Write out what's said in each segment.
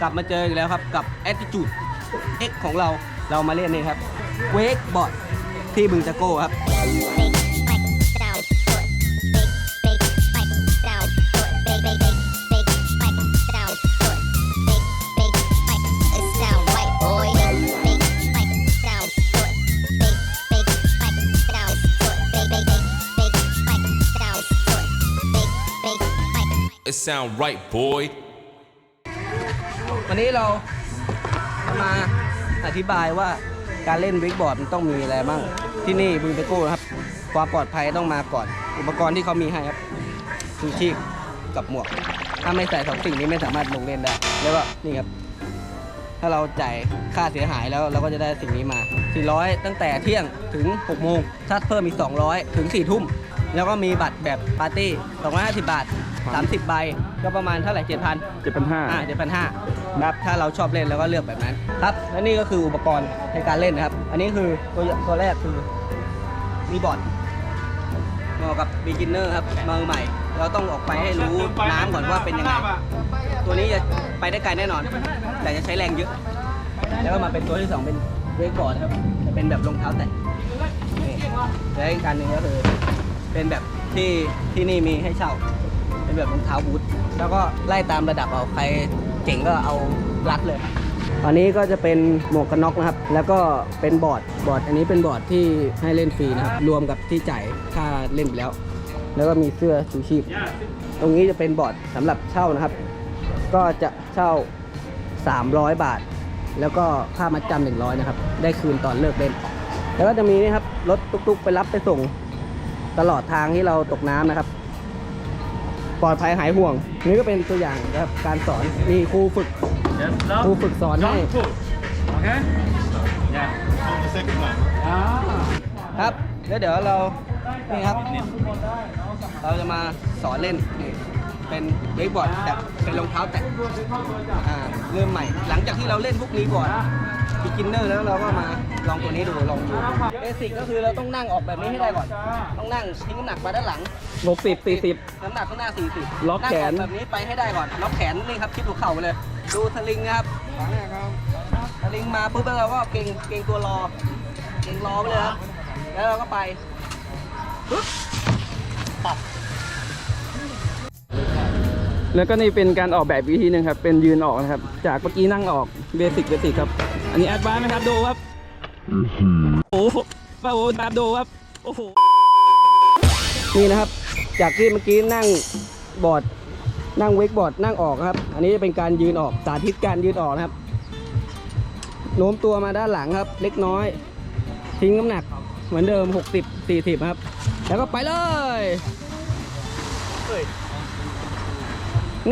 กลับมาเจออีกแล้วครับกับ Attitude X ของเราเรามาเล่นนี่ครับ Wake Board ที่บึงตะโก้ครับ It sound right, boy. วันนี้เรามาอธิบายว่าการเล่นวิกบอร์ดมันต้องมีอะไรบ้าง ที่นี่บึงตะโก้ครับ ความปลอดภัยต้องมาก่อน อุปกรณ์ที่เขามีให้ครับชูชีพกับหมวก ถ้าไม่ใส่สองสิ่งนี้ไม่สามารถลงเล่นได้ แล้วก็นี่ครับ ถ้าเราจ่ายค่าเสียหายแล้วเราก็จะได้สิ่งนี้มา 400 ตั้งแต่เที่ยงถึง6โมงถ้าเพิ่มอีก200 ถึง4ทุ่ม แล้วก็มีบัตรแบบปาร์ตี้250 บาท 30 ใบ ก็ประมาณเท่าไหร่ 7,000เจ็ดพันห้าอ่าเจ็ดพันห้าครับถ้าเราชอบเล่นแล้วก็เลือกแบบนั้นครับและนี่ก็คืออุปกรณ์ในการเล่นนะครับ อันนี้คือตัวตัวแรกคือมีบอร์ดเหมาะกับ beginner ครับมือใหม่ เราต้องออกไปให้รู้น้ำก่อนว่าเป็นยังไง ตัวนี้จะไปได้ไกลแน่นอน แต่จะใช้แรงเยอะ แล้วก็มาเป็นตัวที่สองเป็นเวกบอร์ดครับจะเป็นแบบรองเท้าแตะนี่และอีกการหนึ่งก็คือ เป็นแบบที่ที่นี่มีให้เช่า เป็นแบบรองเท้าบูทแล้วก็ไล่ตามระดับเอาใครเจ๋งก็เอารัดเลยอันนี้ก็จะเป็นหมวกกันน็อกนะครับ แล้วก็เป็นบอร์ดบอร์ด อันนี้เป็นบอร์ดที่ให้เล่นฟรีนะครับ รวมกับที่จ่ายค่าเล่นไปแล้ว แล้วก็มีเสื้อชูชีพ ตรงนี้จะเป็นบอร์ดสำหรับเช่านะครับ ก็จะเช่า 300 บาท แล้วก็ค่ามัดจำหนึ่งร้อยนะครับ ได้คืนตอนเลิกเล่น แล้วก็จะมีนี่ครับรถตุ๊กๆ ไปรับไปส่งตลอดทางที่เราตกน้ำนะครับ ปลอดภัยหายห่วง นี่ก็เป็นตัวอย่างนะครับการสอนมีครูฝึกครูฝึกสอนให้ครับแล้วเดี๋ยวเรานี่ครับเราจะมาสอนเล่นนี่เป็นเวกบอร์ดแต่เป็นรองเท้าแตะอ่าเริ่มใหม่ หลังจากที่เราเล่นพวกนี้ก่อน บิกินเนอร์แล้วเราก็มาลองตัวนี้ดูลองดูเบสิกก็คือเราต้องนั่งออกแบบนี้ให้ได้ก่อน ต้องนั่งทิ้งน้ำหนักมาด้านหลัง หกสิบสี่สิบ น้ำหนักข้างหน้า 40ล็อกแขน งแบบนี้ไปให้ได้ก่อน ล็อกแขนนี่ครับชิดหัวเข่าไปเลย ดูสลิงนะครับสลิงมาปุ๊บแล้วเราก็เก่งเก่งตัวรอ เก่งรอไปเลยครับ แล้วเราก็ไปปุ๊บปับ แล้วก็นี่เป็นการออกแบบวิธีหนึ่งครับ เป็นยืนออกนะครับ จากเมื่อกี้นั่งออกเบสิกเบสิกครับ อันนี้แอดวานซ์ไหมครับดูครับโอ้โหป้าโอ้ตามดูครับโอ้โหนี่นะครับ จากที่เมื่อกี้นั่งบอร์ดนั่งเวกบอร์ดนั่งออกครับ อันนี้จะเป็นการยืนออกสาธิตการยืนออกนะครับโน้มตัวมาด้านหลังครับ เล็กน้อย ทิ้งน้ำหนักเหมือนเดิม 60 40 ครับ แล้วก็ไปเลย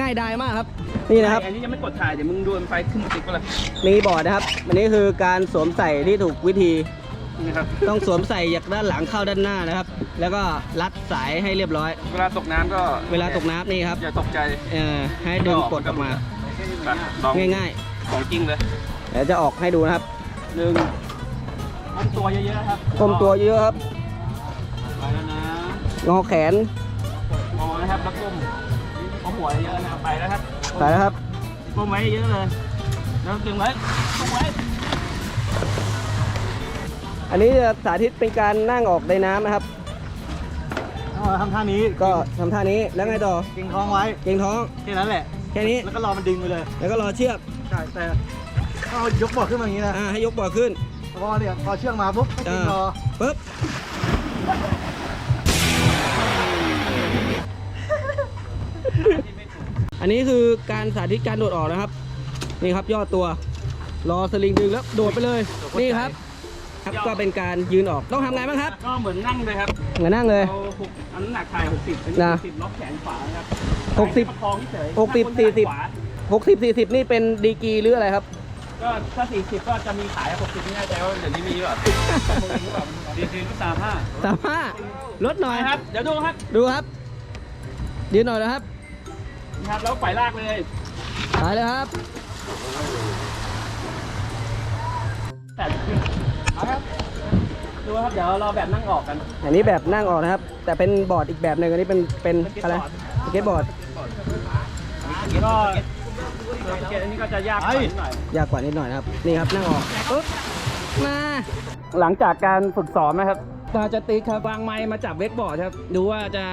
ง่ายดายมากครับ นี่นะครับ อันนี้ยังไม่กดถ่ายเดี๋ยวมึงดูมันไปขึ้นติ๊กไปเลยมีบอร์ดนะครับ อันนี้คือการสวมใส่ที่ถูกวิธีนี่ครับต้องสวมใส่จากด้านหลังเข้าด้านหน้านะครับ แล้วก็รัดสายให้เรียบร้อย เวลาตกน้ำก็เวลาตกน้ำนี่ครับอย่าตกใจเอ่อให้ดึงกดออกมาลองง่ายของจริงเลยๆเดี๋ยวจะออกให้ดูนะครับหนึ่งก้มตัวเยอะๆครับก้มตัวเยอะครับไปแล้วนะงอแขนมองนะครับแล้วก้ม เอาหัวเยอะนะครับไปแล้วครับไปแล้วครับก้มไว้เยอะเลยแล้วดึงไว้ก้มไว้อันนี้จะสาธิตเป็นการนั่งออกในน้ำนะครับทำท่านี้ก็ทำท่านี้แล้วไงต่อเก่งท้องไว้เกรงท้องแค่นั้นแหละแค่นี้แล้วก็รอมันดึงไปเลย แล้วก็รอเชือกใช่แต่ถ้าเรายกบอร์ดขึ้นมาอย่างนี้นะอ่าให้ยกบอร์ดขึ้นพอเนี่ยพอเชือกมาปุ๊บให้กินรอปึ๊บ อันนี้คือการสาธิตการโดดออกนะครับ นี่ครับย่อตัว รอสลิงดึงแล้วโดดไปเลย นี่ครับครับก็เป็นการยืนออกต้องทำไงบ้างครับก็เหมือนนั่งเลยครับเหมือนนั่งเลยเอาหกอันน้ำหนักถ่ายหกสิบอันนะนี้สิบล็อกแขนขวานะครับหกสิบ ประคองเฉยหกสิบถ้าคนสี่สิบขวา60 40 นี่เป็นดีกรีหรืออะไรครับ ก็ถ้าสี่สิบก็จะมีขายหกสิบไม่แน่ใจว่าเดี๋ยวนี้มีหรือเปล่าดีซีก็สามห้าสามห้าลดหน่อยครับ เดี๋ยวดูครับ ดูครับยืนหน่อยนะครับ นะครับแล้วปล่อยลากเลยไปเลยครับ แต่เอาครับดูครับเดี๋ยวเราแบบนั่งออกกันอันนี้แบบนั่งออกนะครับ แต่เป็นบอร์ดอีกแบบหนึ่งอันนี้เป็นเป็นอะไรสเก็ตบอร์ดก็เกตอันนี้ก็จะยากกว่านิดหน่อยยากกว่านิดหน่อยนะครับนี่ครับนั่งออกปึ๊บมาหลังจากการฝึกซ้อมนะครับตาจะติ๊กครับวางไม้มาจับเวกบอร์ดครับ ดูว่าจะ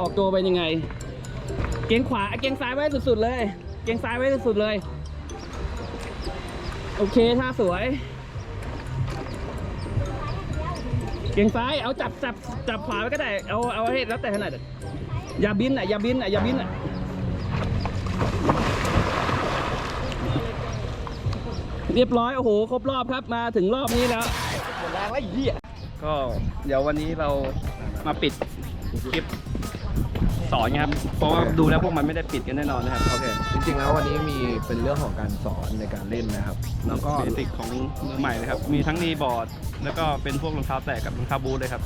ออกตัวเป็นยังไง เกียงขวาเกียงซ้ายไว้สุดๆเลย เกียงซ้ายไว้สุดๆเลย โอเคท่าสวย เกียงซ้ายเอาจับจับจับขวาไว้ก็ได้ เอาเอาให้แล้วแต่ถนัดอย่าบินอะอย่าบินอะอย่าบินอะเรียบร้อย โอ้โห ครบรอบครับมาถึงรอบนี้แล้วก็เดี๋ยววันนี้เรามาปิดคลิป สอนครับ เพราะว่าดูแล้วพวกมันไม่ได้ปิดกันแน่นอนนะครับ โอเคจริงๆแล้ววันนี้มีเป็นเรื่องของการสอนในการเล่นนะครับ แล้วก็ เบสิกของมือใหม่เลยครับ มีทั้งนีบอร์ด แล้วก็เป็นพวกรองเท้าแตะกับรองเท้าบูทเลยครับ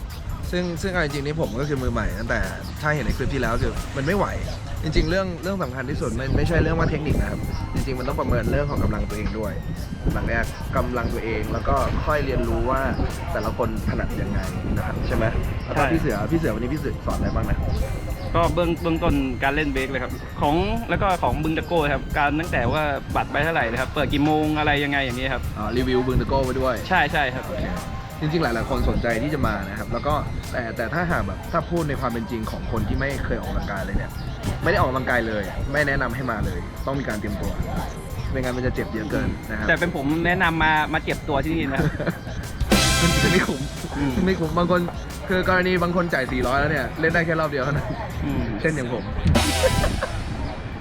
ซึ่งซึ่งเอาจริงๆนี่ผมก็คือมือใหม่ตั้งแต่ถ้าเห็นในคลิปที่แล้วคือมันไม่ไหว จริง ๆ เรื่องเรื่องสำคัญที่สุดมันไม่ใช่เรื่องว่าเทคนิคนะครับ จริง ๆ มันต้องประเมินเรื่องของกำลังตัวเองด้วยหลังแรกกำลังตัวเองแล้วก็ค่อยเรียนรู้ว่าแต่ละคนถนัดยังไงนะครับใช่ไหมแล้วก็ใช่ พี่เสือพี่เสือวันนี้พี่เสือสอนอะไรบ้างนะ ก็เบื้องเบื้องต้นการเล่นเบรกเลยครับ ของแล้วก็ของบึงตะโก้ครับ การตั้งแต่ว่าบัตรไปเท่าไหร่นะครับ เปิดกี่โมงอะไรยังไงอย่างนี้ครับ อ่ารีวิวบึงตะโก้ไปด้วย ใช่ใช่ครับ จริงๆ หลายๆคนสนใจที่จะมานะครับ แล้วก็แต่แต่ถ้าหากแบบถ้าพูดในความเป็นจริงของคนที่ไม่เคยออกกำลังกายเลยเนี่ย ไม่ได้ออกกำลังกายเลย ไม่แนะนำให้มาเลย ต้องมีการเตรียมตัวไม่งั้นมันจะเจ็บเยอะเกินนะครับ แต่เป็นผมแนะนำมามาเก็บตัวที่นี่นะครับ มันจะไม่คุ้มอืม ไม่คุ้มบางคนคือกรณีบางคนจ่าย 400 แล้วเนี่ย เล่นได้แค่รอบเดียวเท่านั้น อืม เช่นอย่างผม